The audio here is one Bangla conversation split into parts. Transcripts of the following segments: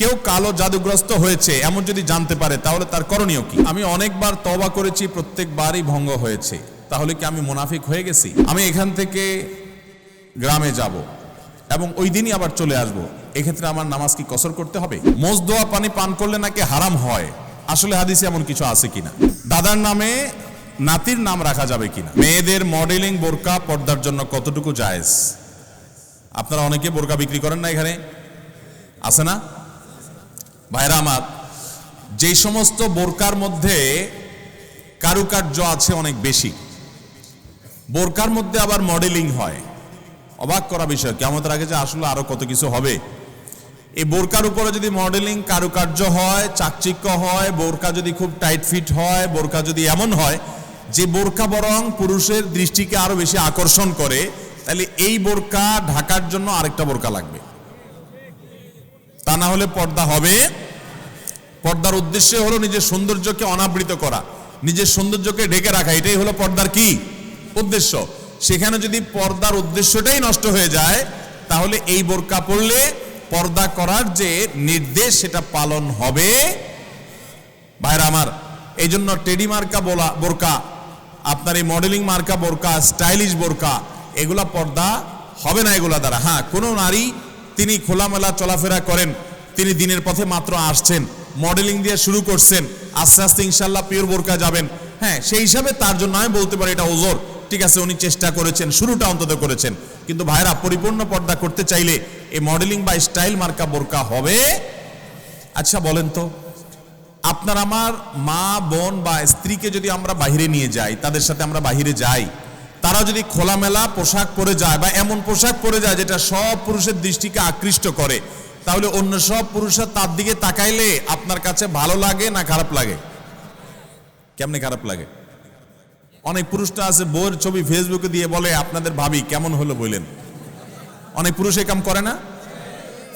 কেউ কালো জাদুগ্রস্ত হয়েছে, এমন যদি জানতে পারে, তাহলে তার করণীয় কি? আমি অনেকবার তবা করেছি, প্রত্যেকবারই ভঙ্গ হয়েছে। তাহলে কি আমি মুনাফিক হয়ে গেছি? আমি এখান থেকে গ্রামে যাব এবং ওই দিনই আবার চলে আসব। এক্ষেত্রে আমার নামাজ কি কসর করতে হবে? মোজ দোয়া পানি পান করলে নাকি হারাম হয়? আসলে হাদিসে এমন কিছু আছে কিনা? দাদার নামে নাতির নাম রাখা যাবে কিনা? মেয়েদের মডেলিং বোরকা পর্দার জন্য কতটুকু জায়েজ? আপনারা অনেকে বোরকা বিক্রি করেন না এখানে? আছে না? ভাইরা যে সমস্ত বোরকার মধ্যে কারুকার্য আছে অনেক বেশি। বোরকার মধ্যে আবার মডেলিং হয়। অবাক করা বিষয় কেমন আগে যে আসলে আরও কত কিছু হবে। এই বোরকার উপরে যদি মডেলিং কারুকার্য হয়, চাকচিক্য হয়, বোরকা যদি খুব টাইট ফিট হয়, বোরকা যদি এমন হয়, যে বোরকা বরং পুরুষের দৃষ্টিকে আরও বেশি আকর্ষণ করে, তাহলে এই বোরকা ঢাকার জন্য আরেকটা বোরকা লাগবে। তা না হলে পর্দা হবে পর্দার উদ্দেশ্য হলো নিজের সৌন্দর্যকে অনাবৃত করা, নিজের সৌন্দর্যকে ঢেকে রাখা, এটাই হলো পর্দার কি? উদ্দেশ্য। সেখানে যদি পর্দার উদ্দেশ্যটাই নষ্ট হয়ে যায়, তাহলে এই বোরকা পড়লে পর্দা করার যে নির্দেশ সেটা পালন হবে। ভাইরা আমার এই জন্য টেডি মার্কা বলা, বোরকা, আপনার এই মডেলিং মার্কা বোরকা, স্টাইলিশ বোরকা, এগুলা পর্দা হবে না এগুলা দ্বারা। হ্যাঁ কোনো নারী, তিনি খোলামেলা চলাফেরা করেন, তিনি দিনের পথে মাত্র আসছেন। মডেলিং দিয়ে শুরু করছেন। আস্তে আস্তে ইনশাল্লাহ পিওর বোরকা যাবেন। হ্যাঁ সেই হিসাবে তার জন্য আমি বলতে পারি এটা ওজোর। ঠিক আছে, উনি চেষ্টা করেছেন, শুরুটা অন্তত করেছেন। কিন্তু ভাইরা, পরিপূর্ণ পর্দা করতে চাইলে এই মডেলিং বা স্টাইল মার্কা বোরকা হবে? আচ্ছা বলেন তো, আপনার আমার মা, বোন বা স্ত্রীকে যদি আমরা বাহিরে নিয়ে যাই, তাদের সাথে আমরা বাহিরে যাই, তারা যদি খোলামেলা পোশাক পরে যায় বা এমন পোশাক পরে যায় যেটা সব পুরুষের দৃষ্টিকে আকৃষ্ট করে তাহলে অন্য সব পুরুষরা তার দিকে তাকাইলে আপনার কাছে ভালো লাগে না খারাপ লাগে? কেমনে খারাপ লাগে? অনেক পুরুষটা আছে, বউয়ের ছবি ফেসবুকে দিয়ে বলে, আপনাদের ভাবি কেমন হলো বললেন? অনেক পুরুষ কাম করে না?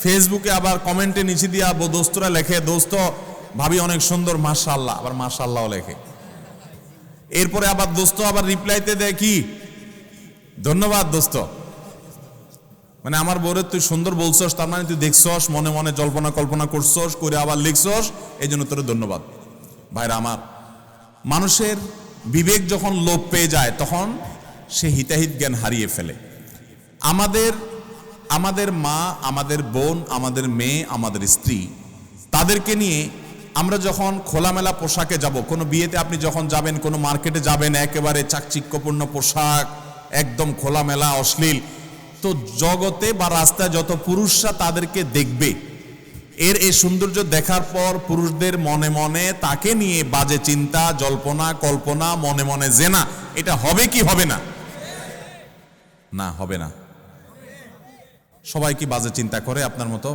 ফেসবুকে আবার কমেন্টে নিচে দিয়া দোস্তরা লেখে, দোস্ত, ভাবি অনেক সুন্দর মাশাল্লাহ আবার মাশাল্লাহ লেখে। এরপরে আবার দোস্ত আবার রিপ্লাইতে দেয় কি? ধন্যবাদ দোস্ত। মানে আমার বউরে তুই সুন্দর বলছস, তার মানে তুই দেখছস, মনে মনে জল্পনা কল্পনা করছস, করে আবার লিখছস, এই জন্য তোর ধন্যবাদ। ভাইরা আমার, মানুষের বিবেক যখন লোপ পেয়ে যায়, তখন সে হিতাহিত জ্ঞান হারিয়ে ফেলে। আমাদের আমাদের মা, আমাদের বোন, আমাদের মেয়ে, আমাদের স্ত্রী, তাদেরকে নিয়ে আমরা যখন খোলামেলা পোশাকে যাব, কোনো বিয়েতে আপনি যখন যাবেন, কোনো মার্কেটে যাবেন, একেবারে চাকচিক্যপূর্ণ পোশাক, একদম খোলামেলা, অশ্লীল তো জগতে বা রাস্তায় যত পুরুষরা তাদেরকে দেখবে, এর এই সৌন্দর্য দেখার পর পুরুষদের মনে মনে তাকে নিয়ে বাজে চিন্তা, জল্পনা, কল্পনা, মনে মনে জেনা, এটা হবে কি হবে না? না, হবে না। সবাই কি বাজে চিন্তা করে আপনার মতো?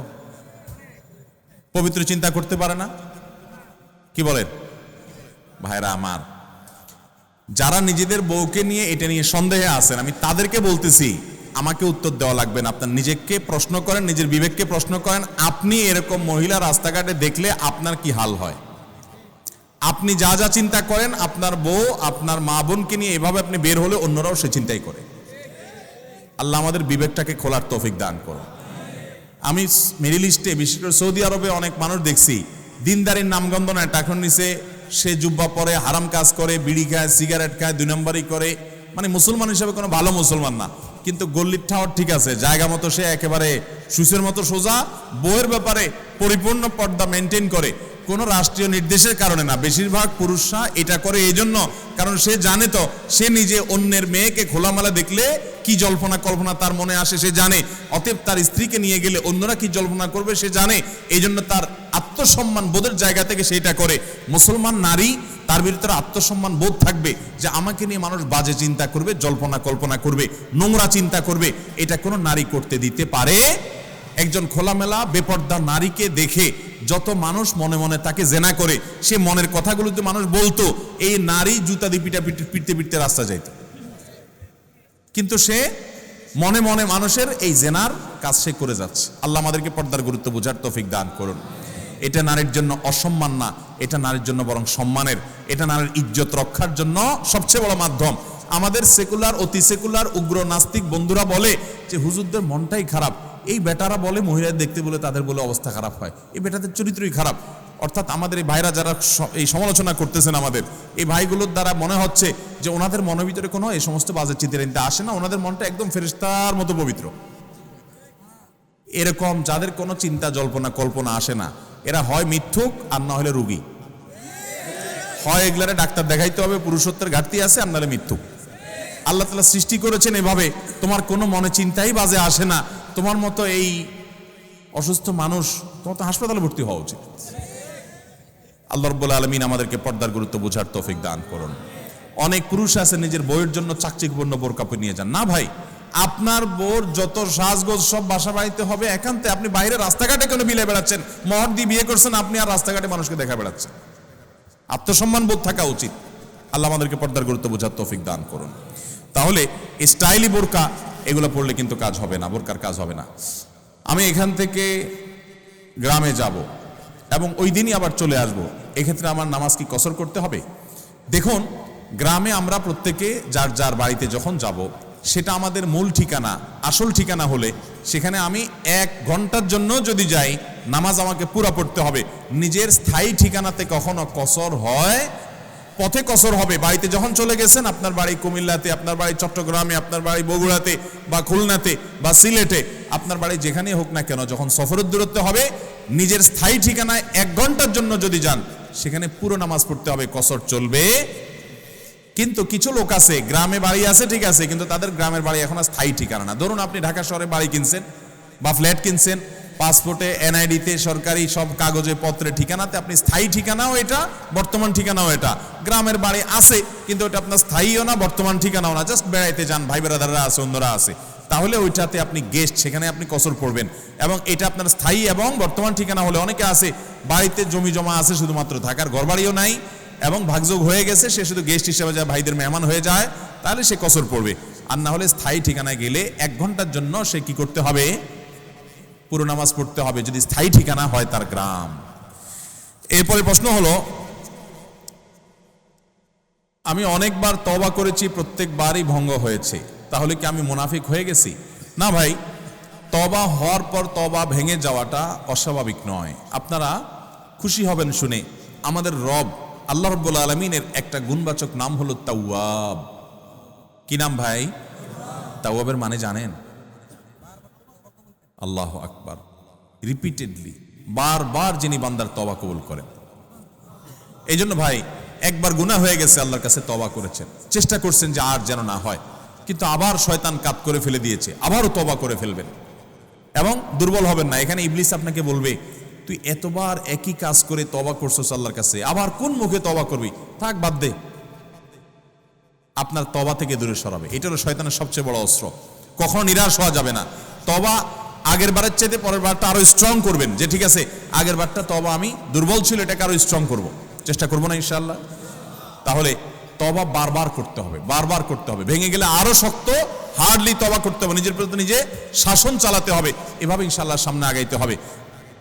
পবিত্র চিন্তা করতে পারে না? কি বলেন ভাইরা আমার, যারা নিজেদের বউকে নিয়ে এটা নিয়ে সন্দেহে আছেন, আমি তাদেরকে বলতেছি আমাকে উত্তর দেওয়া লাগবে না। আপনার নিজেকে প্রশ্ন করেন, নিজের বিবেককে প্রশ্ন করেন, আপনি এরকম মহিলা রাস্তাঘাটে দেখলে আপনার কি হাল হয়? আপনি যা যা চিন্তা করেন, আপনার বউ, আপনার মা বোনকে নিয়ে এভাবে আপনি বের হলে অন্যরাও সে চিন্তাই করে। আল্লাহ আমাদের বিবেকটাকে খোলার তৌফিক দান করো আমি মিডিল ইস্টে বিশেষ করে সৌদি আরবে অনেক মানুষ দেখছি, দিনদারির নামগন্ধ নয় টাকার নিচে সে জুব্বা পরে, হারাম কাজ করে, বিড়ি খায়, সিগারেট খায়, দুই নম্বরই করে। মানে মুসলমান হিসেবে কোনো ভালো মুসলমান না। কিন্তু গল্লির ঠাওয়ার ঠিক আছে, জায়গা মতো সে একেবারে সুসের মতো সোজা, বইয়ের ব্যাপারে পরিপূর্ণ পর্দা মেনটেন করে। কোনো রাষ্ট্রীয় নির্দেশের কারণে না, বেশিরভাগ পুরুষরা এটা করে এই জন্য কারণ সে জানে তো, সে নিজে অন্যের মেয়েকে খোলামেলা দেখলে কি জল্পনা কল্পনা তার মনে আসে সে জানে। অতএব তার স্ত্রীকে নিয়ে গেলে অন্যরা কি জল্পনা করবে সে জানে। এই জন্য তার আত্মসম্মান বোধের জায়গা থেকে সেটা করে। মুসলমান নারী তার ভিতরে আত্মসম্মান বোধ থাকবে যে আমাকে নিয়ে মানুষ বাজে চিন্তা করবে, জল্পনা কল্পনা করবে, নোংরা চিন্তা করবে। এটা কোনো নারী করতে দিতে পারে। একজন খোলামেলা, বেপর্দা নারীকে দেখে যত মানুষ মনে মনে তাকে জেনা করে, সে মনের কথাগুলো যদি মানুষ বলতো, এই নারী জুতা দিয়ে পিটা পিট- পিটতে পিটতে রাস্তা যাইত। কিন্তু সে মনে মনে মানুষের এই জেনার কাজ সে করে যাচ্ছে। আল্লাহ আমাদেরকে পর্দার গুরুত্ব বোঝার তৌফিক দান করুন। এটা নারীর জন্য অসম্মান না, এটা নারীর জন্য বরং সম্মানের, এটা নারীর ইজ্জত রক্ষার জন্য সবচেয়ে বড় মাধ্যম। আমাদের সেকুলার, অতি সেকুলার, উগ্র, নাস্তিক বন্ধুরা বলে যে, হুজুরদের মনটাই খারাপ। এই বেটারা বলে, মহিলাদের দেখতে বলে তাদের বলে অবস্থা খারাপ হয়। এই বেটাদের চরিত্রই খারাপ। অর্থাৎ আমাদের এই ভাইরা যারা এই সমালোচনা করতেছেন আমাদের, এই ভাইগুলোর দ্বারা মনে হচ্ছে যে, ওনাদের মনের ভিতরে কোনো এই সমস্ত বাজে চিন্তা আসে না, ওনাদের মনটা একদম ফেরিস্তার মতো পবিত্র। এরকম যাদের কোনো চিন্তা, জল্পনা, কল্পনা আসে না। এরা হয় মিথ্যুক আর না হলে রুগী। হয় এগুলারে ডাক্তার দেখাইতে হবে, পুরুষত্বের ঘাটতি আছে, আর নাহলে মিথ্যুক। আল্লাহ তালা সৃষ্টি করেছেন এভাবে, তোমার কোনো মনে চিন্তাই বাজে আসে না। তোমার মতো এই অসুস্থ মানুষ, তোমার তো হাসপাতালে ভর্তি হওয়া উচিত। আল্লাহ রব্বুল আলমিন আমাদেরকে পর্দার গুরুত্ব বোঝার তৌফিক দান করুন। অনেক পুরুষ আছে, নিজের বইয়ের জন্য চাকচিকবর্ণ বোর কাপড় নিয়ে যান। না ভাই আপনার বোর যত সাজগোজ সব বাসা বাড়িতে হবে, একান্তে আপনি বাইরে রাস্তাঘাটে কেন বিলে বেড়াচ্ছেন। মহর দিয়ে বিয়ে করছেন, আপনি আর রাস্তাঘাটে মানুষকে দেখা বেড়াচ্ছেন। আত্মসম্মান বোধ থাকা উচিত। আল্লাহ আমাদেরকে পর্দার গুরুত্ব বোঝার তৌফিক দান করুন। তাহলে স্টাইলি বোরকা, এগুলো পড়লে কিন্তু কাজ হবে না, বোরকার কাজ হবে না। আমি এখান থেকে গ্রামে যাব এবং ওই দিনই আবার চলে আসব। এক্ষেত্রে আমার নামাজ কি কসর করতে হবে? দেখুন, গ্রামে আমরা প্রত্যেকে যার যার বাড়িতে যখন যাব সেটা আমাদের মূল ঠিকানা, আসল ঠিকানা হলে সেখানে আমি এক ঘণ্টার জন্য যদি যাই, নামাজ আমাকে পুরা পড়তে হবে। নিজের স্থায়ী ঠিকানাতে কখনো কসর হয়, পথে কসর হবে। বাড়িতে যখন চলে গেছেন, আপনার বাড়ি কুমিল্লাতে, আপনার বাড়ি চট্টগ্রামে, আপনার বাড়ি বগুড়াতে বা খুলনাতে বা সিলেটে, আপনার বাড়ি যেখানেই হোক না কেন, যখন সফরের দূরত্ব হবে, নিজের স্থায়ী ঠিকানায় এক ঘণ্টার জন্য যদি যান, সেখানে পুরো নামাজ পড়তে হবে, কসর চলবে। কিন্তু কিছু লোক আছে, গ্রামে বাড়ি আছে, ঠিক আছে, কিন্তু তাদের গ্রামের বাড়ি এখন স্থায়ী ঠিকানা না। ধরুন আপনি ঢাকা শহরে বাড়ি কিনছেন বা ফ্ল্যাট কিনছেন, পাসপোর্টে, এনআইডিতে, সরকারি সব কাগজে, পত্রে ঠিকানাতে, আপনি স্থায়ী ঠিকানাও এটা, বর্তমান ঠিকানাও এটা। গ্রামের বাড়ি আছে, কিন্তু ওটা আপনার স্থায়ীও না, বর্তমান ঠিকানাও না। জাস্ট বেড়াইতে যান, ভাই বেড়াদাররা আছে, অন্যরা আছে। তাহলে ওইটাতে আপনি গেস্ট সেখানে আপনি কসর পড়বেন এবং এটা আপনার স্থায়ী এবং বর্তমান ঠিকানা হলে অনেকে আছে, বাড়িতে জমি জমা আছে শুধুমাত্র থাকার ঘর বাড়িও নাই এবং ভাগযোগ হয়ে গেছে, সে শুধু গেস্ট হিসেবে যায় ভাইদের মেহমান হয়ে যায়, তাহলে সে কসর পড়বে। আর না হলে স্থায়ী ঠিকানায় গেলে এক ঘণ্টার জন্য সে কি করতে হবে? পুরো নামাজ পড়তে হবে, যদি স্থায়ী ঠিকানা হয় তার গ্রাম। এরপরে প্রশ্ন হলো, আমি অনেকবার তবা করেছি, প্রত্যেকবারই ভঙ্গ হয়েছে। তাহলে কি আমি মুনাফিক হয়ে গেছি? না ভাই তবা হওয়ার পর তবা ভেঙে যাওয়াটা অস্বাভাবিক নয়। আপনারা খুশি হবেন শুনে, আমাদের রব আল্লাহ রব্বুল আলমিনের একটা গুণবাচক নাম হলো তাওয়াব। কি নাম ভাই? তাওয়াবের মানে জানেন? আল্লাহ আকবার। রিপিটেডলি বারবার যিনি বান্দার তবা কবুল করেন। এই জন্য ভাই, একবার গুনাহ হয়ে গেছে, আল্লাহর কাছে তবা করেছেন। চেষ্টা করছেন যে আর যেন না হয়। কিন্তু আবার শয়তান কাত করে ফেলে দিয়েছে। আবারও তবা করে ফেলবেন। এবং দুর্বল হবেন না। এখানে ইবলিস আপনাকে বলবে তুই এতবার একই কাজ করে তবা করছস আল্লাহর কাছে, আবার কোন মুখে তবা করবি? থাক, বাদ দে। আপনার তবা থেকে দূরে সরাবে। এটা হলো শয়তানের সবচেয়ে বড় অস্ত্র। কখনো নিরাশ হওয়া যাবে না। তবা আগের বারের চাইতে পরের বারটা আরও স্ট্রং করবেন। যে ঠিক আছে, আগের বারটা তবা আমি দুর্বল ছিল, এটাকে আরও স্ট্রং করব। চেষ্টা করব না ইনশাল্লাহ তাহলে তবা বারবার করতে হবে, বারবার করতে হবে। ভেঙে গেলে আরও শক্ত হার্ডলি তবা করতে হবে। নিজের প্রতি নিজে শাসন চালাতে হবে। এভাবে ইনশাল্লাহ সামনে আগাইতে হবে।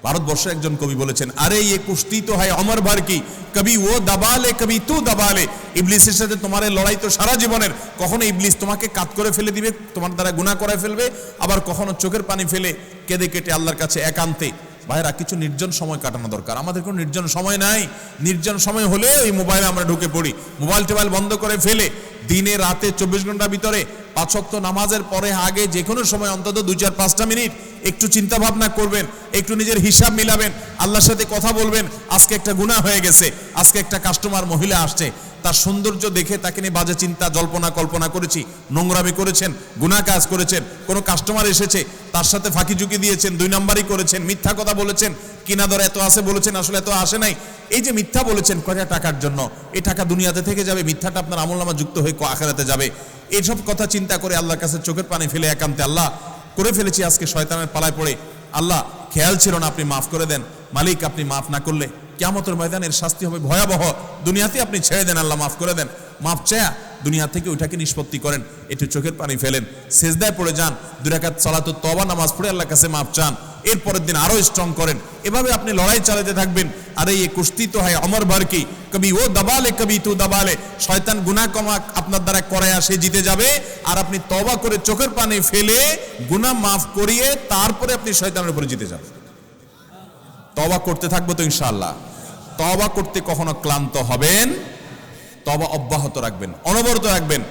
ভারতবর্ষের একজন কবি বলেছেন, আরে ইয়ে কুস্তি তো হয় অমর ভার কি? কবি ও দাবালে, কবি তু দাবালে। ইবলিসের সাথে তোমার লড়াই তো সারা জীবনের। কখনো ইবলিস তোমাকে কাত করে ফেলে দিবে, তোমার দ্বারা গুণা করে ফেলবে, আবার কখনো চোখের পানি ফেলে কেঁদে কেটে আল্লাহর কাছে একান্তে ভাইরা, কিছু নির্জন সময় কাটানো দরকার। আমাদের কোনো নির্জন সময় নাই। নির্জন সময় হলে এই মোবাইলে আমরা ঢুকে পড়ি। মোবাইল টোবাইল বন্ধ করে ফেলে দিনে রাতে চব্বিশ ঘণ্টার ভিতরে পাঁচক্ত নামাজের পরে আগে যে কোনো সময় অন্তত দুই চার পাঁচটা মিনিট একটু চিন্তা ভাবনা করবেন, একটু নিজের হিসাব মিলাবেন, আল্লাহর সাথে কথা বলবেন। আজকে একটা গুণা হয়ে গেছে। আজকে একটা কাস্টমার মহিলা আসছে। তার সৌন্দর্য দেখে তাকে নিয়ে বাজে চিন্তা, জল্পনা, কল্পনা করেছি, নোংরামি করেছেন গুণা কাজ করেছেন, কোনো কাস্টমার এসেছে, তার সাথে ফাঁকি ঝুঁকি দিয়েছেন, দুই নাম্বারই করেছেন, মিথ্যা কথা বলেছেন, কিনা দর এত আছে বলেছেন, আসলে এত আসে নাই। এই যে মিথ্যা বলেছেন, কয়টা টাকার জন্য? এই টাকা দুনিয়াতে থেকে যাবে, মিথ্যাটা আপনার আমলনামা যুক্ত হয়ে আখেরাতে যাবে। এইসব কথা চিন্তা করে আল্লাহর কাছে চোখের পানি ফেলে একান্তে, আল্লাহ, করে ফেলেছি, আজকে শয়তানের পালায় পড়ে। আল্লাহ, খেয়াল ছিল না আপনি মাফ করে দেন। মালিক, আপনি মাফ না করলে কেমতের ময়দানের শাস্তি হবে ভয়াবহ। দুনিয়াতে আপনি ছেড়ে দেন, আল্লাহ মাফ করে দেন। মাফ চায়া, দুনিয়া থেকে ওইটাকে নিষ্পত্তি করেন, একটু চোখের পানি ফেলেন, সেজদায় পড়ে যান দুরাকাত সালাত তবা নামাজ পড়ে আল্লাহর কাছে মাফ চান, এরপরের দিন আরও স্ট্রং করেন। এভাবে আপনি লড়াই চালাতে থাকবেন। আরে এই কুস্তি তো হয় অমর ভর কি কবি, ও দাবালে, কবি তু দাবালে। শয়তান গুনাহ কমা আপনার দ্বারা করায় সে জিতে যাবে। আর আপনি তবা করে চোখের পানি ফেলে গুনাহ মাফ করিয়ে তারপরে আপনি শয়তানের উপরে জিতে যাবেন। তবা করতে থাকব তো ইনশাআল্লাহ। তবা করতে কখনো ক্লান্ত হবেন তবা অব্যাহত রাখবেন, অনবরত রাখবেন।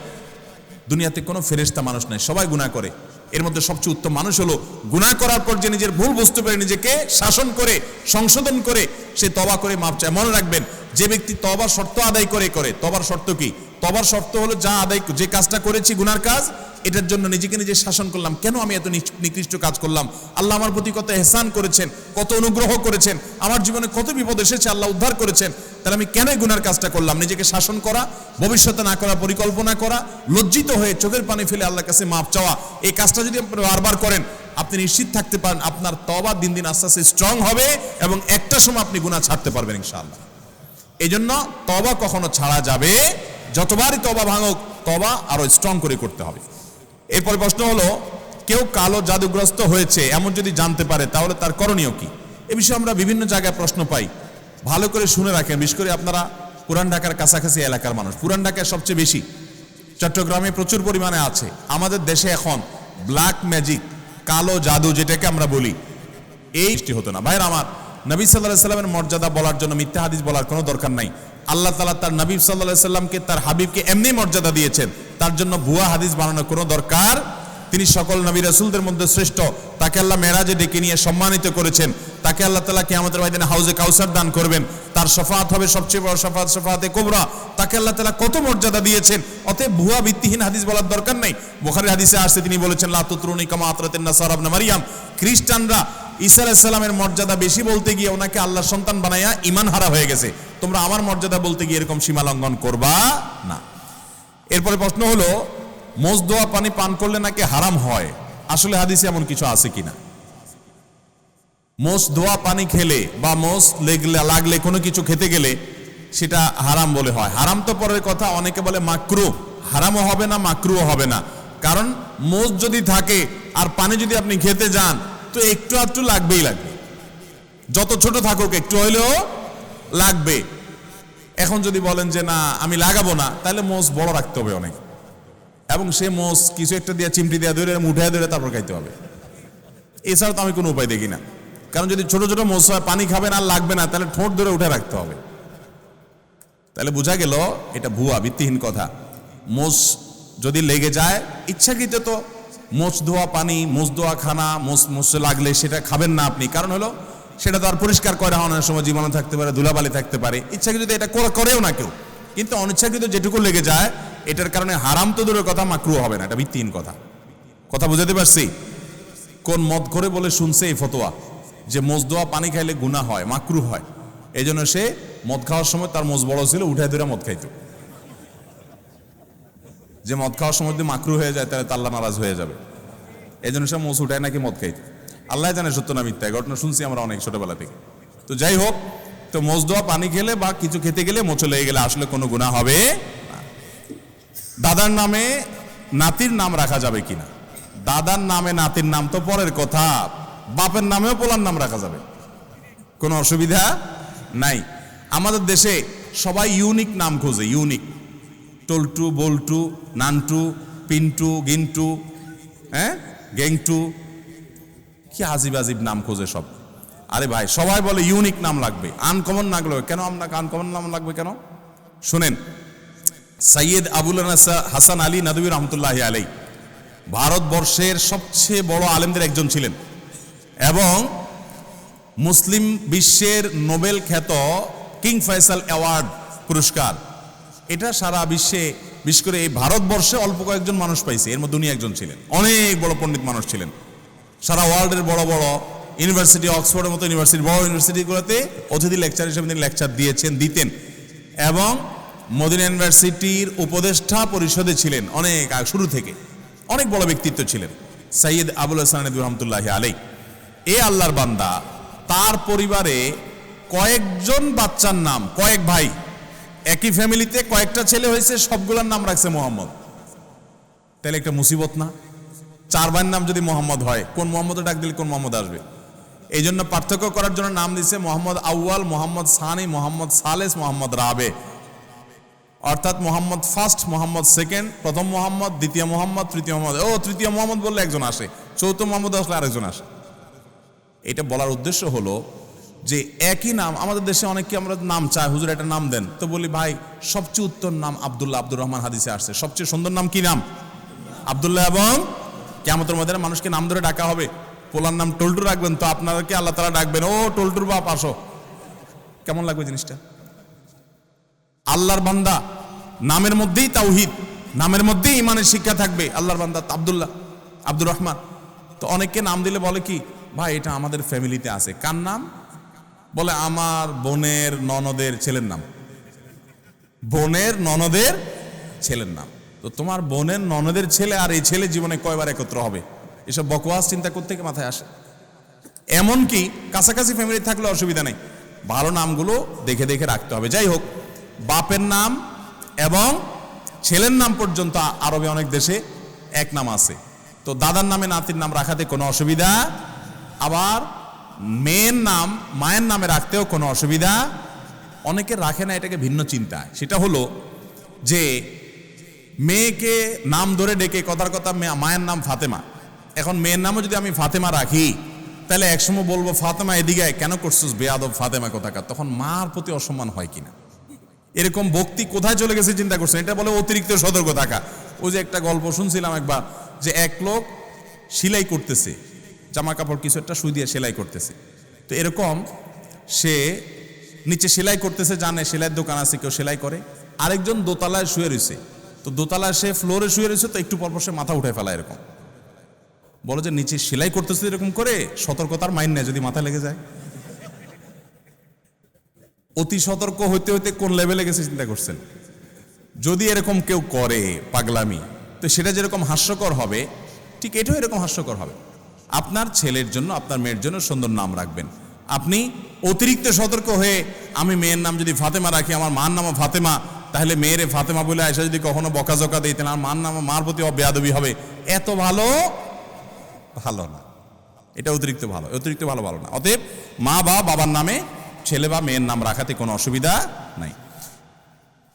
দুনিয়াতে কোনো ফেরেস্তা মানুষ নাই, সবাই গুনাহ করে। এর মধ্যে সবচেয়ে উত্তম মানুষ হলো, গুনাহ করার পর যে নিজের ভুল বুঝতে পারে নিজেকে শাসন করে, সংশোধন করে, সে তবা করে মাপ চায়। মনে রাখবেন, যে ব্যক্তি তবার শর্ত আদায় করে করে। তবার শর্ত কি? তবার শর্ত হলো যা আদায় যে কাজটা করেছি গুনার কাজ, এটার জন্য নিজেকে নিজে শাসন করলাম। কেন আমি এত নিকৃষ্ট কাজ করলাম? আল্লাহ আমার প্রতি কত এহসান করেছেন, কত অনুগ্রহ করেছেন, আমার জীবনে কত বিপদ এসেছে আল্লাহ উদ্ধার করেছেন। তাহলে আমি কেন গুনার কাজটা করলাম? নিজেকে শাসন করা, ভবিষ্যতে না করা, পরিকল্পনা করা, লজ্জিত হয়ে চোখের পানি ফেলে আল্লাহর কাছে মাপ চাওয়া। এই কাজটা যদি আপনি বারবার করেন, আপনি নিশ্চিত থাকতে পারেন, আপনার তবা দিন দিন আস্তে আস্তে স্ট্রং হবে এবং একটা সময় আপনি গুনাহ ছাড়তে পারবেন ইনশাআল্লাহ। এই জন্য তবা কখনো ছাড়া যাবে যতবারই তবা ভাঙুক তবা আরও স্ট্রং করে করতে হবে। এরপরে প্রশ্ন হলো, কেউ কালো জাদুগ্রস্ত হয়েছে, এমন যদি জানতে পারে, তাহলে তার করণীয় কি? এ বিষয়ে আমরা বিভিন্ন জায়গায় প্রশ্ন পাই। ভালো করে শুনে রাখেন, বিশেষ করে আপনারা পুরান ঢাকার কাছাকাছি এলাকার মানুষ। পুরান ঢাকায় সবচেয়ে বেশি চট্টগ্রামে প্রচুর পরিমাণে আছে। আমাদের দেশে এখন ব্ল্যাক ম্যাজিক কালো জাদু যেটাকে আমরা বলি, এই হতো না। ভাইয়ের, আমার নবী সাল্লাহ সাল্লামের মর্যাদা বলার জন্য মিথ্যা হাদিস বলার কোনো দরকার নাই। আল্লাহ তালা তার নবী সাল্লাহ সাল্লামকে, তার হাবিবকে এমনি মর্যাদা দিয়েছেন। তার জন্য ভুয়া হাদিস বানানোর কোনো দরকার। তিনি সকল নবী রাসুলদের মধ্যে শ্রেষ্ঠ। তাকে আল্লাহ মেরাজে ডেকে নিয়ে সম্মানিত করেছেন। তাকে আল্লাহ তালা কে আমাদের ভাইদিন হাউজে কাউসার দান করবেন। তার সফাত হবে সবচেয়ে বড় সফাত সফাতে কোবরা। তাকে আল্লাহ তালা কত মর্যাদা দিয়েছেন। অতএব ভুয়া ভিত্তিহীন হাদিস বলার দরকার নেই। বোখারির হাদিসে আসছে, তিনি বলেছেন লাতুত্রুনি কামা আতরাতেন নাসার আবনা মারিয়াম। খ্রিস্টানরা ঈসা আলাইসাল্লামের মর্যাদা বেশি বলতে গিয়ে ওনাকে আল্লাহ সন্তান বানাইয়া ইমান হারা হয়ে গেছে। তোমরা আমার মর্যাদা বলতে গিয়ে এরকম সীমা লঙ্ঘন করবা না। এরপরে প্রশ্ন হলো মোজ দোয়া পানি পান করলে নাকি হারাম হয়? আসলে হাদিসে এমন কিছু আছে কিনা? মোষ ধোয়া পানি খেলে বা মোষ লেগলে, লাগলে কোনো কিছু খেতে গেলে সেটা হারাম বলে হয়। হারাম তো পরের কথা, অনেকে বলে মাকরু। হারামও হবে না, মাকরুও হবে না। কারণ মোষ যদি থাকে আর পানি যদি আপনি খেতে যান তো একটু একটু লাগবেই লাগবে। যত ছোট থাকুক, একটু হইলেও লাগবে। এখন যদি বলেন যে, না, আমি লাগাবো না, তাহলে মোষ বড় রাখতে হবে অনেক। এবং সে মোষ কিছু একটা দিয়ে চিমটি দিয়ে ধরে উঠে ধরে তারপর খাইতে হবে। এছাড়া তো আমি কোনো উপায় দেখি না। কারণ যদি ছোট ছোট মোষ হয়, পানি খাবেন আর লাগবে না, তাহলে ঠোঁট ধরে উঠে রাখতে হবে। তাহলে বোঝা গেল, এটা ভুয়া, ভিত্তিহীন কথা। মোষ যদি লেগে যায়, ইচ্ছাকৃত তো মোষ ধোয়া পানি মোষ ধোয়া খানা মোষ মোষে লাগলে সেটা খাবেন না আপনি। কারণ হলো, সেটা তো আর পরিষ্কার করে অনেক সময় জীবাণু থাকতে পারে, ধুলাবালি থাকতে পারে। ইচ্ছাকৃত এটা করে- করেও না কেউ। কিন্তু অনিচ্ছাকৃত যেটুকু লেগে যায়, এটার কারণে হারাম তো দূরের কথা মাকরু হবে না। এটা ভিত্তিহীন কথা। কথা বুঝাতে পারছি? কোন মদ করে বলে শুনছে এই ফতোয়া? যে মোজ দোয়া পানি খাইলে গুণা হয় মাকরু হয়। এই জন্য সে মদ খাওয়ার সময় তার মোজ বড় ছিল, উঠায় ধরে মদ খাইতো। যে মদ খাওয়ার সময় যদি মাকরু হয়ে যায়, তাহলে তাল্লা নারাজ হয়ে যাবে। এই জন্য সে মোজ উঠায় নাকি মদ খাইতো। আল্লাহ জানে সত্য না মিথ্যা ঘটনা শুনছি আমরা অনেক ছোটবেলা থেকে। তো যাই হোক, তো মোজ দোয়া পানি খেলে বা কিছু খেতে গেলে মোচো লেগে গেলে আসলে কোনো গুণা হবে দাদার নামে নাতির নাম রাখা যাবে কিনা? দাদার নামে নাতির নাম তো পরের কথা। বাপের নামেও পোলার নাম রাখা যাবে। কোনো অসুবিধা নাই। আমাদের দেশে সবাই ইউনিক নাম খোঁজে ইউনিক টল্টু, বল্টু, নান্টু, পিন্টু, গিন্টু হ্যাঁ? গেংটু। কি আজিব আজিব নাম খোঁজে সব। আরে ভাই, সবাই বলে ইউনিক নাম লাগবে। আনকমন নাম লাগবে কেন আপনাকে আনকমন নাম লাগবে কেন? শুনেন সৈয়দ আবুল হাসান আলী নদী রহমতুল্লাহ আলাই ভারতবর্ষের সবচেয়ে বড় আলেমদের একজন ছিলেন। এবং মুসলিম বিশ্বের নোবেল খ্যাত কিং ফয়সাল অ্যাওয়ার্ড পুরস্কার। এটা সারা বিশ্বে, বিশেষ করে এই ভারতবর্ষে অল্প কয়েকজন মানুষ পাইছে, এর মধ্যে উনি একজন ছিলেন। অনেক বড় পণ্ডিত মানুষ ছিলেন। সারা ওয়ার্ল্ডের বড় বড় ইউনিভার্সিটি, অক্সফোর্ডের মতো ইউনিভার্সিটি, বড় ইউনিভার্সিটিগুলোতে অতিথি লেকচার হিসেবে তিনি লেকচার দিয়েছেন, দিতেন। এবং মদিনা ইউনিভার্সিটির উপদেষ্টা পরিষদে ছিলেন অনেক শুরু থেকে। অনেক বড় ব্যক্তিত্ব ছিলেন সৈয়দ আবুল হাসান রহমতুল্লাহ আলাই এ আল্লাহর বান্দা, তার পরিবারে কয়েকজন বাচ্চার নাম, কয়েক ভাই। একই ফ্যামিলিতে কয়েকটা ছেলে হয়েছে, সবগুলোর নাম রাখছে মোহাম্মদ। তাহলে একটা মুসিবত না? চার ভাইয়ের নাম যদি মোহাম্মদ হয়, কোন মোহাম্মদ ডাক দিলে কোন মোহাম্মদ আসবে? এই জন্য পার্থক্য করার জন্য নাম দিছে মোহাম্মদ আউয়াল, মোহাম্মদ সানি, মোহাম্মদ সালেস, মোহাম্মদ রাবে। অর্থাৎ মোহাম্মদ ফার্স্ট, মোহাম্মদ সেকেন্ড, প্রথম মোহাম্মদ, দ্বিতীয় মোহাম্মদ, তৃতীয় মোহাম্মদ। ও, তৃতীয় মোহাম্মদ বললে একজন আসে, চৌথ মোহাম্মদ আসলে আরেকজন আসে। এটা বলার উদ্দেশ্য হলো যে একই নাম, আমাদের দেশে অনেকে আমরা নাম চাই, হুজুর একটা নাম দেন। তো বলি, ভাই, সবচেয়ে উত্তম নাম আব্দুল্লাহ আব্দুর রহমান হাদিসে আসছে। সবচেয়ে সুন্দর নাম কি নাম? আব্দুল্লাহ এবং কেমতের মধ্যে মানুষকে নাম ধরে ডাকা হবে। পোলার নাম টল্টু রাখবেন তো আপনাদেরকে আল্লাহ তালা ডাকবেন, ও টল্টুর বাপ, আসো। কেমন লাগবে জিনিসটা? আল্লাহর বান্দা, নামের মধ্যেই তাওহিদ, নামের মধ্যেই ইমানের শিক্ষা থাকবে। আল্লাহর বান্দা আবদুল্লাহ, আব্দুর রহমান। তো অনেককে নাম দিলে বলে কি, ভাই, এটা আমাদের ফ্যামিলিতে আছে। কার নাম? বলে, আমার বোনের ননদের ছেলের নাম। বোনের ননদের ছেলের নাম। তো তোমার বোনের ননদের ছেলে আর এই ছেলে জীবনে কয়বার একত্র হবে? এসব বকওয়াস চিন্তা করতে মাথায় আসে? এমনকি কাছাকাছি ফ্যামিলি থাকলে অসুবিধা নেই। ভালো নামগুলো দেখে দেখে রাখতে হবে। যাই হোক, বাপের নাম এবং ছেলের নাম পর্যন্ত আরবে অনেক দেশে এক নাম আছে। তো দাদার নামে নাতির নাম রাখাতে কোনো অসুবিধা? আবার মেয়ের নাম, মায়ের নামে রাখতেও কোনো অসুবিধা। অনেকে রাখে না, এটাকে ভিন্ন চিন্তা। সেটা হলো যে মেয়েকে নাম ধরে ডেকে কথার কথা মায়ের নাম ফাতেমা। এখন মেয়ের নামও যদি আমি ফাতেমা রাখি, তাহলে একসময় বলব, ফাতেমা, এদিকে কেন করছিস বেয়াদব ফাতেমা কোথাকার? তখন মার প্রতি অসম্মান হয় কিনা? এরকম ভক্তি কোথায় চলে গেছে চিন্তা করছেন? এটা বলে অতিরিক্ত সতর্ক থাকা। ওই যে একটা গল্প শুনছিলাম একবার, যে এক লোক সেলাই করতেছে। জামা কাপড় কিছু একটা সুই দিয়ে সেলাই করতেছে। তো এরকম সে নিচে সেলাই করতেছে, জানে সেলাইয়ের দোকান আছে, কেউ সেলাই করে। আরেকজন দোতলায় শুয়ে রয়েছে। তো দোতলায় সে ফ্লোরে শুয়ে রয়েছে, তো একটু পরপর সে মাথা উঠে ফেলা এরকম। বলো যে, নিচে সেলাই করতেছে এরকম করে, সতর্কতার মাইন নেয় যদি মাথা লেগে যায়। অতি সতর্ক হইতে হইতে কোন লেভেলে গেছে চিন্তা করছেন? যদি এরকম কেউ করে পাগলামি, তো সেটা যেরকম হাস্যকর হবে, ঠিক এটাও এরকম হাস্যকর হবে। আপনার ছেলের জন্য, আপনার মেয়ের জন্য সুন্দর নাম রাখবেন। আপনি অতিরিক্ত সতর্ক হয়ে, আমি মেয়ের নাম যদি ফাতেমা রাখি, আমার মার নামও ফাতেমা, তাহলে মেয়েরে ফাতেমা বলে আসা যদি কখনো বকাঝকা দিই তাহলে আমার মার নাম, মার প্রতি বেয়াদবি হবে। এত ভালো? ভালো না। এটা অতিরিক্ত ভালো অতিরিক্ত ভালো ভালো না। অতএব মা বা বাবার নামে, ছেলে বা মেয়ের নাম রাখাতে কোনো অসুবিধা নাই।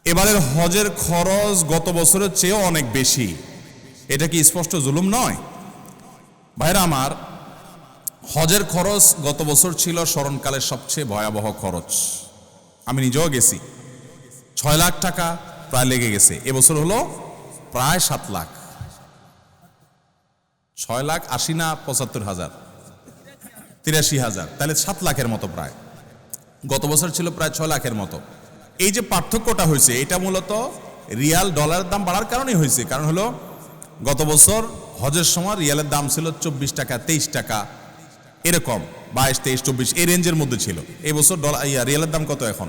এবারের হজের খরচ গত বছরের চেয়েও অনেক বেশি। এটা কি স্পষ্ট জুলুম নয়? ভাইরা আমার, হজের খরচ গত বছর ছিল স্মরণকালের সবচেয়ে ভয়াবহ খরচ। আমি নিজেও গেছি। ছয় লাখ টাকা প্রায় লেগে গেছে। এবছর হলো প্রায় সাত লাখ। ছয় লাখ আশি না পঁচাত্তর হাজার। তিরাশি হাজার। তাহলে সাত লাখের মতো প্রায়। গত বছর ছিল প্রায় ছয় লাখের মতো। এই যে পার্থক্যটা হয়েছে, এটা মূলত রিয়াল ডলারের দাম বাড়ার কারণেই হয়েছে। কারণ হলো গত বছর হজের সময় রিয়ালের দাম ছিল চব্বিশ টাকা, তেইশ টাকা, এরকম, বাইশ, তেইশ, চব্বিশ, এই রেঞ্জের মধ্যে ছিল। এই বছর ডলার, ইয়া, রিয়ালের দাম কত এখন?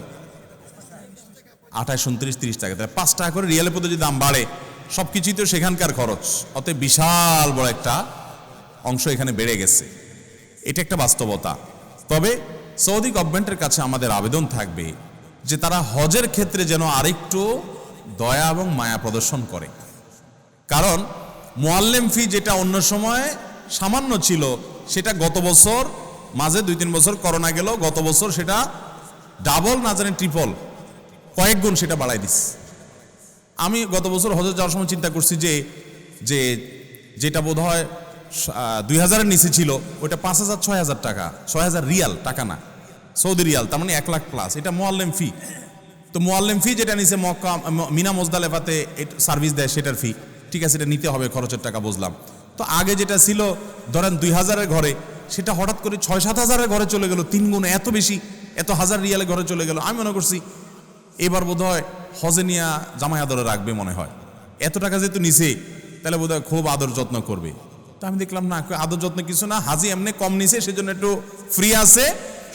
আঠাশ, উনত্রিশ, তিরিশ টাকা। তাহলে পাঁচ টাকা করে রিয়ালের প্রতি যদি দাম বাড়ে সব কিছুই তো সেখানকার খরচ। অতএব বিশাল বড় একটা অংশ এখানে বেড়ে গেছে। এটা একটা বাস্তবতা। তবে সৌদি গভর্নমেন্টের কাছে আমাদের আবেদন থাকবে যে তারা হজের ক্ষেত্রে যেন আরেকটু দয়া এবং মায়া প্রদর্শন করে। কারণ মোয়াল্লেম ফি যেটা অন্য সময় সামান্য ছিল, সেটা গত বছর, মাঝে দুই তিন বছর করোনা গেল, গত বছর সেটা ডাবল না জানি ট্রিপল কয়েক গুণ সেটা বাড়াই দিস। আমি গত বছর হজে যাওয়ার সময় চিন্তা করছি যে যে যেটা বোধ হয় দুই হাজারের নিচে ছিল, ওইটা পাঁচ হাজার, ছয় হাজার টাকা, ছয় হাজার রিয়াল, টাকা না, সৌদি রিয়াল, তার মানে এক লাখ প্লাস এটা মোয়াল্লেম ফি। তো মোয়াল্লেম ফি যেটা নিচে মক্কা মিনা মোজদালেফাতে সার্ভিস দেয়, সেটার ফি। ঠিক আছে, এটা নিতে হবে, খরচের টাকা বুঝলাম। তো আগে যেটা ছিল, ধরেন দুই হাজারের ঘরে, সেটা হঠাৎ করে ছয়, সাত হাজারের ঘরে চলে গেল, তিন গুণ এত বেশি, এত হাজার রিয়ালে ঘরে চলে গেল। আমি মনে করছি, এবার বোধ হয় হজে নিয়া জামাই আদরে রাখবে মনে হয়। এত টাকা যেহেতু নিছে, তাহলে বোধ খুব আদর যত্ন করবে। তো আমি দেখলাম, না আদর যত্ন কিছু না, হাজি এমনি কম নিছে, সেজন্য একটু ফ্রি আছে।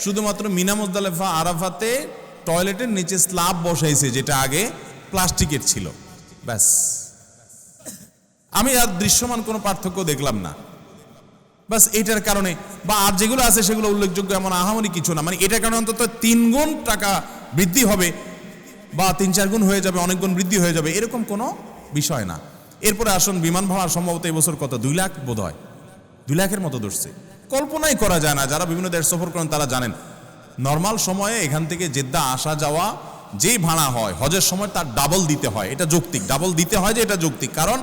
শুধুমাত্র মিনা মুজদালেফা আরাফাতে টয়লেটের নিচে স্ল্যাব বসাইছে, যেটা আগে প্লাস্টিকের ছিল। ব্যাস। আমি আর দৃশ্যমান কোনো পার্থক্য দেখলাম না। বাস এটার কারণে বা আর যেগুলো আছে সেগুলো উল্লেখযোগ্য এমন আহামরি কিছু না। মানে এটার কারণে অন্তত তিন গুণ টাকা বৃদ্ধি হবে বা তিন চার গুণ হয়ে যাবে, অনেক গুণ বৃদ্ধি হয়ে যাবে, এরকম কোনো বিষয় না। এরপরে আসুন, বিমান ভাড়া সম্ভবত এবছর কত? দুই লাখ বোধ হয় দুই লাখের মতো ধরছে কল্পনাই করা যায় না, যারা বিভিন্ন দেশ সফর করেন তারা জানেন। নর্মাল সময়ে এখান থেকে জেদ্দা আসা যাওয়া যেই ভাড়া হয়, হজের সময় তার ডাবল দিতে হয়। এটা যৌক্তিক। ডাবল দিতে হয় যে এটা যৌক্তিক। কারণ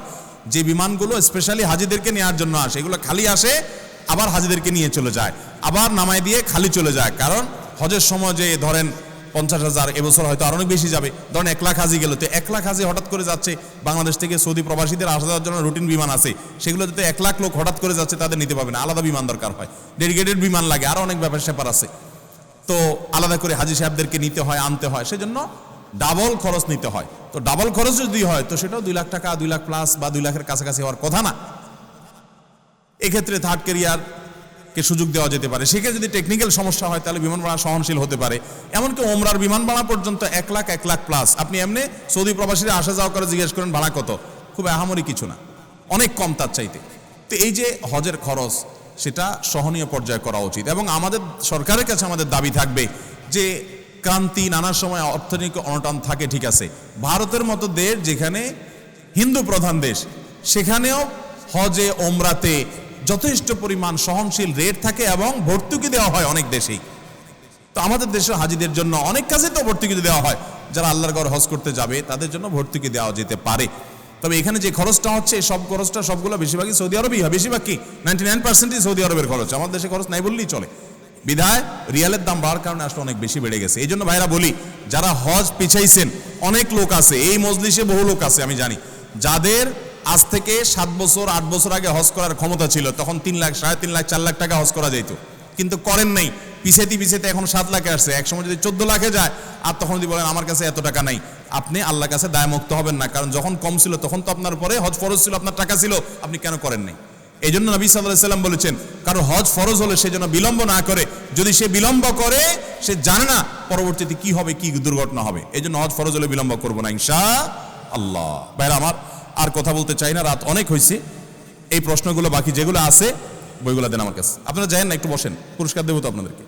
যে বিমানগুলো স্পেশালি হাজিদেরকে নেওয়ার জন্য আসে, এগুলো খালি আসে, আবার হাজিদেরকে নিয়ে চলে যায়। আবার নামায় দিয়ে খালি চলে যায়। কারণ হজের সময় যে ধরেন পঞ্চাশ হাজার এবছর হয়তো আরও অনেক বেশি যাবে। ধরেন এক লাখ হাজি গেল, তো এক লাখ হাজি হঠাৎ করে যাচ্ছে, বাংলাদেশ থেকে সৌদি প্রবাসীদের আসা যাওয়ার জন্য রুটিন বিমান আছে। সেগুলো যাতে এক লাখ লোক হঠাৎ করে যাচ্ছে, তাদের নিতে পারবে না। আলাদা বিমান দরকার হয়। ডেডিকেটেড বিমান লাগে আরও অনেক ব্যাপার স্যাপার আছে। তো আলাদা করে হাজি সাহেবদেরকে নিতে হয়, আনতে হয়। সেজন্য ডাবল খরচ নিতে হয়। তো ডাবল খরচ যদি হয়, তো সেটাও দুই লাখ টাকা, দুই লাখ প্লাস বা দুই লাখের কাছাকাছি হওয়ার কথা না। এক্ষেত্রে থার্ড ক্যারিয়ার কে সুযোগ দেওয়া যেতে পারে। সেক্ষেত্রে যদি টেকনিক্যাল সমস্যা হয়, তাহলে বিমান ভাড়া সহনশীল হতে পারে। এমনকি ওমরার বিমান ভাড়া পর্যন্ত এক লাখ এক লাখ প্লাস আপনি এমনি সৌদি প্রবাসীরা আসা যাওয়া করে জিজ্ঞেস করেন, ভাড়া কত? খুব আহামরি কিছু না। অনেক কম তার চাইতে। তো এই যে হজের খরচ, সেটা সহনীয় পর্যায়ে করা উচিত। এবং আমাদের সরকারের কাছে আমাদের দাবি থাকবে যে ক্রান্তি, নানা সময় অর্থনৈতিক অনটন থাকে, ঠিক আছে। ভারতের মতো দেশ যেখানে হিন্দু প্রধান দেশ, সেখানেও হজে, ওমরাতে যথেষ্ট পরিমাণ সহনশীল রেট থাকে এবং ভর্তুকি দেওয়া হয় অনেক দেশেই। তো আমাদের দেশের হাজিদের জন্য অনেক কাজে তো ভর্তুকি দেওয়া হয়। যারা আল্লাহর ঘর হজ করতে যাবে, তাদের জন্য ভর্তুকি দেওয়া যেতে পারে। তবে এখানে যে খরচটা হচ্ছে সব খরচটা সবগুলো বেশিরভাগই সৌদি আরবই হয়। বেশিরভাগ কি? নাইনটি নাইন পার্সেন্টই সৌদি আরবের খরচ। আমাদের দেশে খরচ নাই বললেই চলে। বিধায় রিয়ালের দাম বাড়ার কারণে আসলে অনেক বেশি বেড়ে গেছে। এই জন্য ভাইরা বলি, যারা হজ পিছাইছেন, অনেক লোক আছে, এই মজলিসে বহু লোক আছে, আমি জানি। যাদের আজ থেকে সাত বছর, আট বছর আগে হজ করার ক্ষমতা ছিল, তখন তিন লাখ, সাড়ে তিন লাখ, চার লাখ টাকা হজ করা যেত কিন্তু করেন নাই। পিছেতে পিছেতে এখন সাত লাখে আসছে। একসময় যদি চোদ্দ লাখে যায়, আর তখন যদি বলেন, আমার কাছে এত টাকা নাই। আপনি আল্লাহ কাছে দায়মুক্ত হবেন না। কারণ যখন কম ছিল, তখন তো আপনার পরে হজ ফরজ ছিল, আপনার টাকা ছিল, আপনি কেন করেন নাই? এই জন্য নবী সাল্লাম বলেছেন কারণ হজ ফরজ হলে সে যেন বিলম্ব না করে। যদি সে বিলম্ব করে, সে জানে না পরবর্তীতে কি হবে, কি দুর্ঘটনা হবে। এই জন্য হজ ফরজ হলে বিলম্ব করব না ইনশা আল্লাহ বাইরে আমার, আর কথা বলতে চাই না, রাত অনেক হয়েছে এই প্রশ্নগুলো বাকি যেগুলো আছে, বইগুলো দেন আমার কাছে। আপনারা যায়েন না, একটু বসেন। পুরস্কার দেবো তো আপনাদেরকে।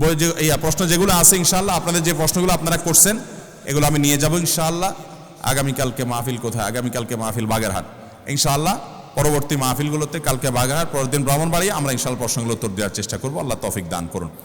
বই যে, এই প্রশ্ন যেগুলো আছে, ইনশাআল্লাহ, আপনাদের যে প্রশ্নগুলো আপনারা করছেন, এগুলো আমি নিয়ে যাব, ইনশাআল্লাহ। আগামীকালকে মাহফিল কোথায়? আগামীকালকে মাহফিল বাগেরহাট। ইনশাআল্লাহ পরবর্তী মাহফিলগুলোতে কালকে বাঘার পরের দিন ভ্রমণ বাড়িয়ে আমরা ইনশাল প্রশ্নগুলো উত্তর দেওয়ার চেষ্টা করব। আল্লাহ তফিক দান করুন।